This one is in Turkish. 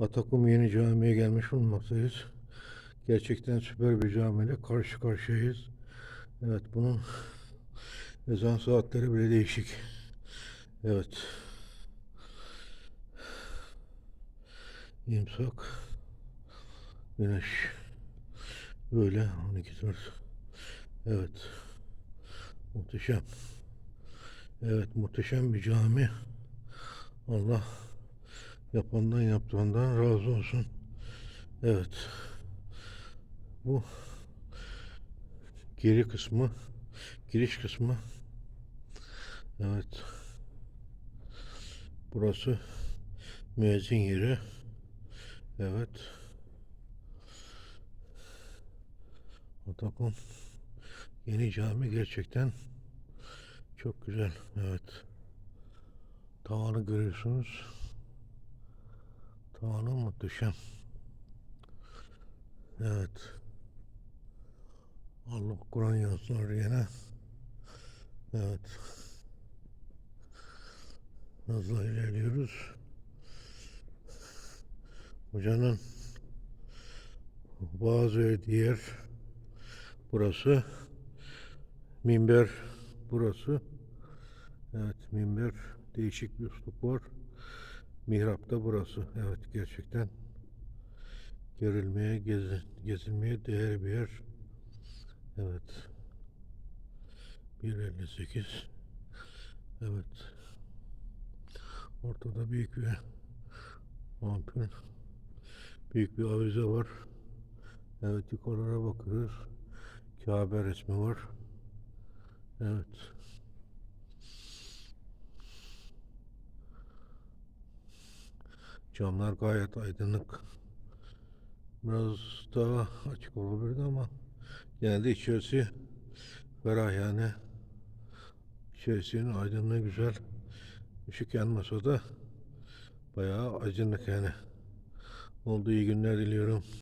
Atakum Yeni Camii'ye gelmiş bulunmaktayız. Gerçekten süper bir camiyle karşı karşıyayız. Evet bunun ezan saatleri bile değişik. Evet. İmsak. Güneş. Böyle 12 4. Evet. Muhteşem. Evet muhteşem bir cami. Allah yapandan yaptığından razı olsun. Evet. Bu geri kısmı, giriş kısmı. Evet. Burası müezzin yeri. Evet. Atakum yeni cami gerçekten çok güzel. Evet. Tavanı görüyorsunuz. Tavanı muhteşem. Evet. Allah Kur'an yazıları yine. Evet. Hızla ilerliyoruz. Hocanın bazı diğer burası minber burası evet minber değişik bir üslup var mihrapta burası. Evet gerçekten görülmeye gezi, gezilmeye değer bir yer. Evet. 1.58 evet. Ortada büyük bir ampul büyük bir avize var. Evet yukarılara bakıyoruz. Kabe resmi var. Evet Camlar gayet aydınlık. Biraz daha açık olabilirdi ama genelde içerisi ferah yani. İçerisinin aydınlığı güzel. Işık yanmasa da bayağı aydınlık yani. Olduğu iyi günler diliyorum.